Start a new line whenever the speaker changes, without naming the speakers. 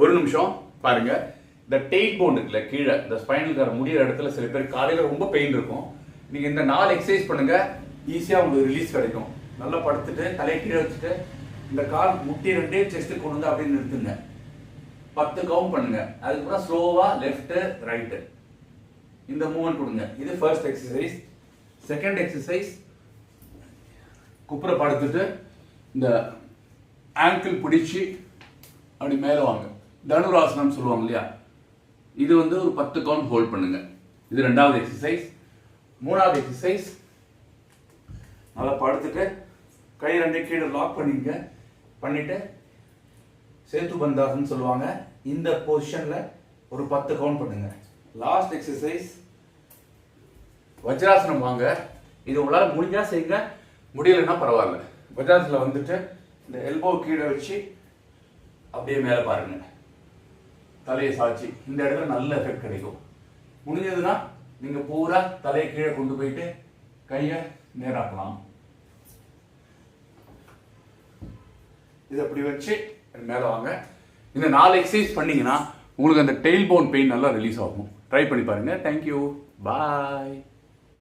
ஒரு நிமிஷம் பாருங்க. இந்த டெயில் போன் இருக்குல்ல கீழே இந்த ஸ்பைனல் கார முடியிற இடத்துல சில பேர் காலையில ரொம்ப பெயின் இருக்கும். நீங்க இந்த நாலு எக்ஸசைஸ் பண்ணுங்க ஈஸியா உங்களுக்கு ரிலீஸ் கிடைக்கும். நல்லா படுத்துட்டு தலையை கீழே வச்சுட்டு இந்த கால் முட்டி ரெண்டே செஸ்ட் கொண்டு வந்து அப்படியே நிறுத்துங்க. பத்து கவுண்ட் பண்ணுங்க. அதுக்கப்புறம் ஸ்லோவா லெஃப்ட் ரைட்டு இந்த மூவ்மெண்ட் கொடுங்க. இது ஃபர்ஸ்ட் எக்ஸசைஸ் செகண்ட் எக்ஸசைஸ் குப்புற படுத்துட்டு இந்த ஆங்கிள் பிடிச்சி அப்படி மேலே வாங்க. தனுராசனம் சொல்லுவாங்க இல்லையா? இது வந்து ஒரு பத்து கவுண்ட் ஹோல்ட் பண்ணுங்க. இது ரெண்டாவது எக்ஸசைஸ் மூணாவது எக்ஸசைஸ் நல்லா படுத்துட்டு கை ரெண்டு கீழே லாக் பண்ணிங்க. பண்ணிட்டு சேத்து பந்தாசன் சொல்லுவாங்க. இந்த பொசிஷன்ல ஒரு பத்து கவுண்ட் பண்ணுங்க. லாஸ்ட் எக்ஸசைஸ் வஜ்ராசனம் வாங்க. இது உங்களால் முடிஞ்சா செய்யுங்க. முடியலைன்னா பரவாயில்ல. வஜ்ராசனில் வந்துட்டு இந்த எல்போ கீழே வச்சு அப்படியே மேலே பாருங்க. தலையை சாய்ச்சி. இந்த இடத்துல நல்ல எஃபெக்ட் கிடைக்கும். முடிஞ்சதுன்னா நீங்க பூரா தலையை கீழே கொண்டு போயிட்டு கையை நேராக்கலாம். இது அப்படி வச்சு மேலே வாங்க. இந்த நாலு எக்ஸசைஸ் பண்ணீங்கன்னா உங்களுக்கு அந்த டெயில் போன் பெயின் நல்லா ரிலீஸ் ஆகும். ட்ரை பண்ணி பாருங்க. Thank you bye